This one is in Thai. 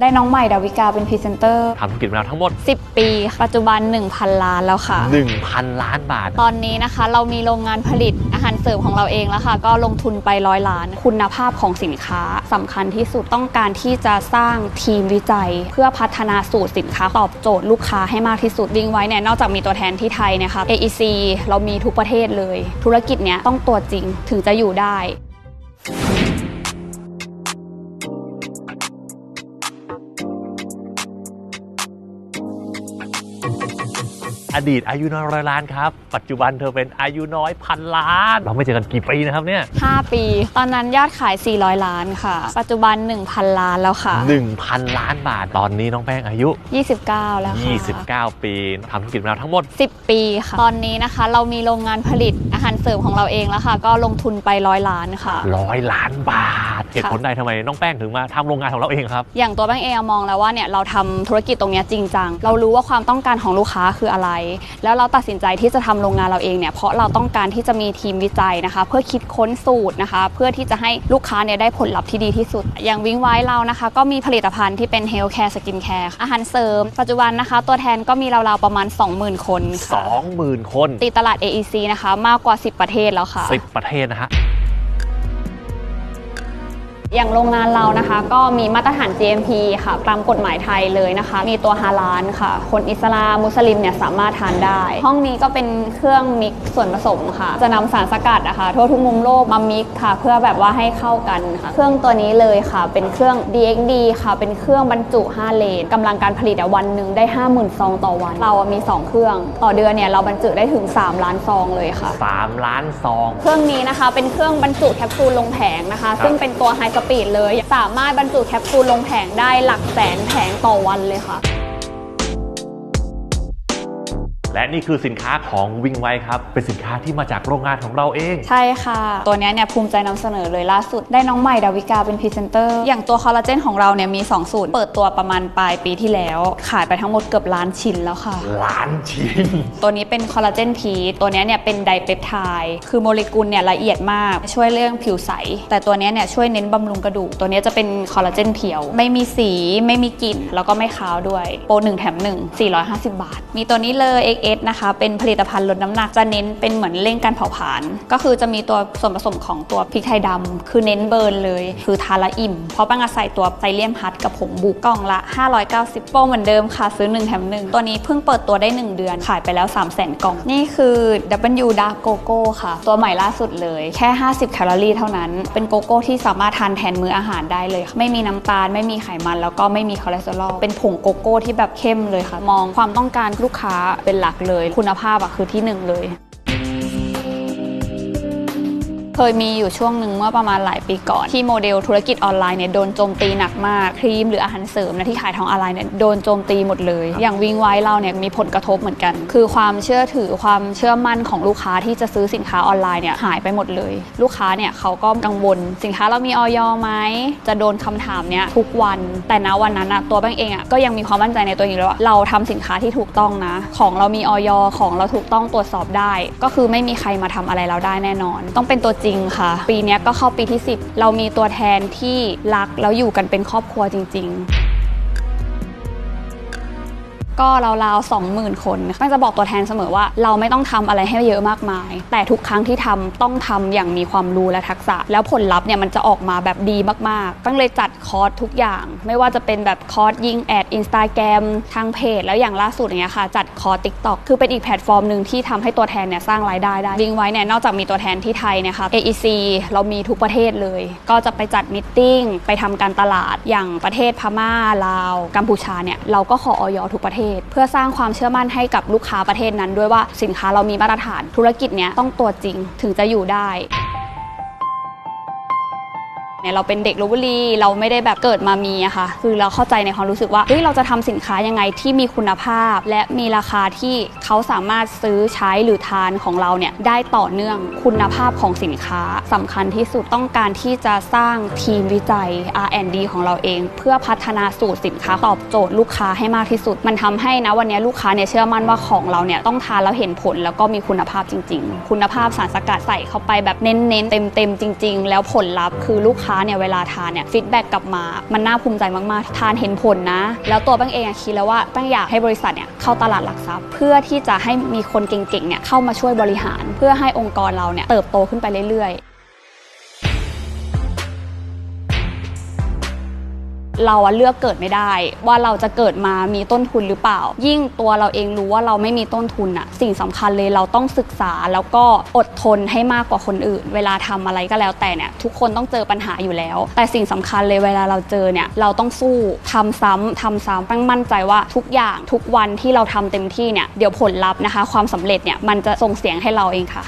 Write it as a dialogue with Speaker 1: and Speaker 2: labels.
Speaker 1: ได้น้องใหม่ดาวิกาเป็นพรีเซนเตอร์
Speaker 2: ทำธุรกิจมาแล้วทั้งหมด
Speaker 1: 10 ปีปัจจุบัน 1,000 ล้านแล้วค่ะ
Speaker 2: 1,000 ล้านบาท
Speaker 1: ตอนนี้นะคะ เรามีโรงงานผลิตอาหารเสริมของเราเองแล้วค่ะ ก็ลงทุนไปร้อยล้าน คุณภาพของสินค้าสำคัญที่สุดต้องการที่จะสร้างทีมวิจัย เพื่อพัฒนาสูตรสินค้าตอบโจทย์ลูกค้าให้มากที่สุดวิ่งไว้เนี่ยนอกจากมีตัวแทนที่ไทยนะคะ AEC เรามีทุกประเทศเลย ธุรกิจเนี้ยต้องตัวจริงถึงจะอยู่ได้
Speaker 2: ดีตอายุน้อยร้อยล้านครับ ปัจจุบันเธอเป็นอายุน้อยพันล้าน เราไม่เจอกันกี่ปีนะครับเนี่ย
Speaker 1: 5 ปี ตอนนั้นยอดขาย 400 ล้านค่ะ ปัจจุบัน 1,000 ล้านแล้วค่ะ
Speaker 2: 1,000 ล้านบาท ตอนนี้น้องแป้งอายุ
Speaker 1: 29 แล้วค่ะ
Speaker 2: 29 ปีทำธุรกิจมาแล้วทั้งหมด
Speaker 1: 10 ปีค่ะ ตอนนี้นะคะเรามีโรงงานผลิตอาหารเสริมของเราเองแล้วค่ะ ก็ลงทุนไปร้อยล้านค่ะ
Speaker 2: ร้อยล้านบาทเหตุผลใดทำไมน้องแป้งถึงมาทำโรงงานของเราเองครับ
Speaker 1: อย่างตัวแบงค์เองมองแล้วว่าเนี่ยเราทำธุรกิจตรงเนี้ยจริงจังเรารู้ว่าความต้องการของลูกค้าคืออะไรแล้วเราตัดสินใจที่จะทำโรงงานเราเองเนี่ยเพราะเราต้องการที่จะมีทีมวิจัยนะคะ เพื่อคิดค้นสูตรนะคะ เพื่อที่จะให้ลูกค้าเนี่ยได้ผลลัพธ์ที่ดีที่สุด อย่างวิงไว้เรานะคะ ก็มีผลิตภัณฑ์ที่เป็นเฮลท์แคร์สกินแคร์อาหารเสริม ปัจจุบันนะคะ ตัวแทนก็มีราวๆประมาณ 20,000 คนค่ะ
Speaker 2: 20,000 คน
Speaker 1: ตีตลาด AEC นะคะ มากกว่า 10 ประเทศแล้วค่ะ
Speaker 2: 10 ประเทศนะฮะ
Speaker 1: อย่างโรงงานเรานะคะ ก็มีมาตรฐาน GMP ค่ะ ตามกฎหมายไทยเลยนะคะ มีตัวฮาลาลค่ะ คนอิสลามมุสลิมเนี่ยสามารถทานได้ ห้องนี้ก็เป็นเครื่องมิกซ์ส่วนผสมค่ะ จะนำสารสกัดนะคะทั่วทุกมุมโลกมามิกซ์ค่ะ เพื่อแบบว่าให้เข้ากันค่ะ เครื่องตัวนี้เลยค่ะ เป็นเครื่อง DXD ค่ะ เป็นเครื่องบรรจุ 5 เลนกำลังการผลิตอะวันหนึ่งได้ 50,000ซองต่อวัน เราอะมี 2 เครื่อง ต่อเดือนเนี่ยเราบรรจุได้ถึง 3 ล้านซองเลยค่ะ
Speaker 2: 3 ล้านซอง
Speaker 1: เครื่องนี้นะคะเป็นเครื่องบรรจุแคปซูลลงแผงนะคะ
Speaker 2: ครับ
Speaker 1: ซึ่งเป็นตัวไฮสปีดเลย สามารถบรรจุแคปซูลลงแผงได้หลักแสนแผงต่อวันเลยค่ะ
Speaker 2: และนี่คือสินค้าของวิงไวครับ เป็นสินค้าที่มาจากโรงงานของเราเอง
Speaker 1: ใช่ค่ะ ตัวเนี้ยเนี่ยภูมิใจนำเสนอเลยล่าสุดได้น้องใหม่ดาวิกาเป็นพรีเซนเตอร์ อย่างตัวคอลลาเจนของเราเนี่ยมี 2 สูตร เปิดตัวประมาณปลายปีที่แล้ว ขายไปทั้งหมดเกือบล้านชิ้นแล้วค่ะ
Speaker 2: ล้านชิ้น
Speaker 1: ตัวนี้เป็นคอลลาเจนพีทตัวเนี้ยเนี่ยเป็นไดเปปไทด์คือโมเลกุลเนี่ยละเอียดมากช่วยเรื่องผิวใส แต่ตัวเนี้ยเนี่ยช่วยเน้นบำรุงกระดูก ตัวเนี้ยจะเป็นคอลลาเจนเพียว ไม่มีสีไม่มีกลิ่นแล้วก็ไม่คาวด้วยโปร1แถม1 450 บาท มีตัวนี้เลย XS นะคะ เป็นผลิตภัณฑ์ลดน้ำหนักจะเน้นเป็นเหมือนเร่งการเผาผลาญก็คือจะมีตัวส่วนผสมของตัวพริกไทยดำคือเน้นเบิร์นเลย คือทานละอิ่ม เพราะปังอาศัยตัวไซเลียมพัดกับผงบุกกล่องละ 590 โปรเหมือนเดิมค่ะ ซื้อ 1 แถม 1 ตัวนี้เพิ่งเปิดตัวได้ 1 เดือน ขายไปแล้ว 3 0 0 0 0 0 กล่อง นี่คือ W Dark Coco ค่ะ ตัวใหม่ล่าสุดเลยแค่ 50 แคลอรี่เท่านั้น เป็นโกโก้ที่สามารถทานแทนมื้ออาหารได้เลยค่ะไม่มีน้ำตาล ไม่มีไขมัน แล้วก็ไม่มีคอเลสเตอรอล เป็นผงโกโก้ที่แบบเข้มเลยค่ะ มองความต้องการลูกค้าเป็นหลักเลย คุณภาพอะคือที่หนึ่งเลย เคยมีอยู่ช่วงหนึ่งเมื่อประมาณหลายปีก่อน ที่โมเดลธุรกิจออนไลน์เนี่ยโดนโจมตีหนักมากครีมหรืออาหารเสริมนะที่ขายทางออนไลน์เนี่ยโดนโจมตีหมดเลย อย่างวิงไว้เราเนี่ยมีผลกระทบเหมือนกัน คือความเชื่อถือความเชื่อมั่นของลูกค้าที่จะซื้อสินค้าออนไลน์เนี่ยหายไปหมดเลย ลูกค้าเนี่ยเขาก็กังวลสินค้าเรามีออยไหมจะโดนคำถามเนี่ยทุกวันแต่ณวันนั้นอะตัวแบงค์เองอะก็ยังมีความมั่นใจในตัวเองเลยว่าเราทำสินค้าที่ถูกต้องนะ ของเรามีออยของเราถูกต้องตรวจสอบได้ ก็คือไม่มีใครมาทำอะไรเราได้แน่นอน ต้องเป็นตัวจริงค่ะ ปีนี้ก็เข้าปีที่ 10 เรามีตัวแทนที่รักแล้วอยู่กันเป็นครอบครัวจริง ๆ ก็ราวๆ20,000 คนตั้งจะบอกตัวแทนเสมอว่า เราไม่ต้องทำอะไรให้เยอะมากมาย แต่ทุกครั้งที่ทำต้องทำอย่างมีความรู้และทักษะ แล้วผลลัพธ์เนี่ยมันจะออกมาแบบดีมากๆ ตั้งเลยจัดคอร์สทุกอย่าง ไม่ว่าจะเป็นแบบคอร์สยิงแอดอินสตาแกรมทางเพจ แล้วอย่างล่าสุดอย่างเงี้ยค่ะ จัดคอร์สทิกตอกคือเป็นอีกแพลตฟอร์มหนึ่งที่ทำให้ตัวแทนเนี่ยสร้างรายได้ได้วิงไว้เนี่ยนอกจากมีตัวแทนที่ไทยนะคะ AEC เรามีทุกประเทศเลย ก็จะไปจัดมิทติ้งไปทำการตลาดอย่างประเทศพม่าลาว กัมพูชาเนี่ยเราก็ขอออยทุกประเทศเพื่อสร้างความเชื่อมั่นให้กับลูกค้าประเทศนั้น ด้วยว่าสินค้าเรามีมาตรฐานธุรกิจเนี้ยต้องตัวจริงถึงจะอยู่ได้ เนี่ยเราเป็นเด็กลบบุรีเราไม่ได้แบบเกิดมามีอะค่ะ คือเราเข้าใจในความรู้สึกว่าเฮ้ยเราจะทำสินค้ายังไงที่มีคุณภาพ และมีราคาที่เขาสามารถซื้อใช้หรือทานของเราเนี่ยได้ต่อเนื่องคุณภาพของสินค้าสำคัญที่สุดต้องการที่จะสร้างทีมวิจัย R&D ของเราเอง เพื่อพัฒนาสูตรสินค้าตอบโจทย์ลูกค้าให้มากที่สุด มันทำให้นะวันนี้ลูกค้าเนี่ยเชื่อมั่นว่าของเราเนี่ยต้องทานแล้วเห็นผลแล้วก็มีคุณภาพจริง ๆ คุณภาพสารสกัดใส่เข้าไปแบบเน้นๆเต็มๆจริง ๆ แล้วผลลัพธ์คือลูกค้าค้าเนี่ยเวลาทานเนี่ยฟีดแบ็กกลับมา มันน่าภูมิใจมากๆ ทานเห็นผลนะ แล้วตัวแป้งเองอะคิดแล้วว่าแป้งอยากให้บริษัทเนี่ยเข้าตลาดหลักทรัพย์ เพื่อที่จะให้มีคนเก่งๆเนี่ยเข้ามาช่วยบริหาร เพื่อให้องค์กรเราเนี่ยเติบโตขึ้นไปเรื่อยๆ เราอะเลือกเกิดไม่ได้ ว่าเราจะเกิดมามีต้นทุนหรือเปล่า ยิ่งตัวเราเองรู้ว่าเราไม่มีต้นทุนอะสิ่งสำคัญเลยเราต้องศึกษาแล้วก็อดทนให้มากกว่าคนอื่น เวลาทำอะไรก็แล้วแต่เนี่ยทุกคนต้องเจอปัญหาอยู่แล้ว แต่สิ่งสำคัญเลยเวลาเราเจอเนี่ยเราต้องสู้ทำซ้ำทำซ้ำแป้งมั่นใจว่าทุกอย่างทุกวันที่เราทำเต็มที่เนี่ยเดี๋ยวผลลัพธ์นะคะ ความสำเร็จเนี่ยมันจะส่งเสียงให้เราเองค่ะ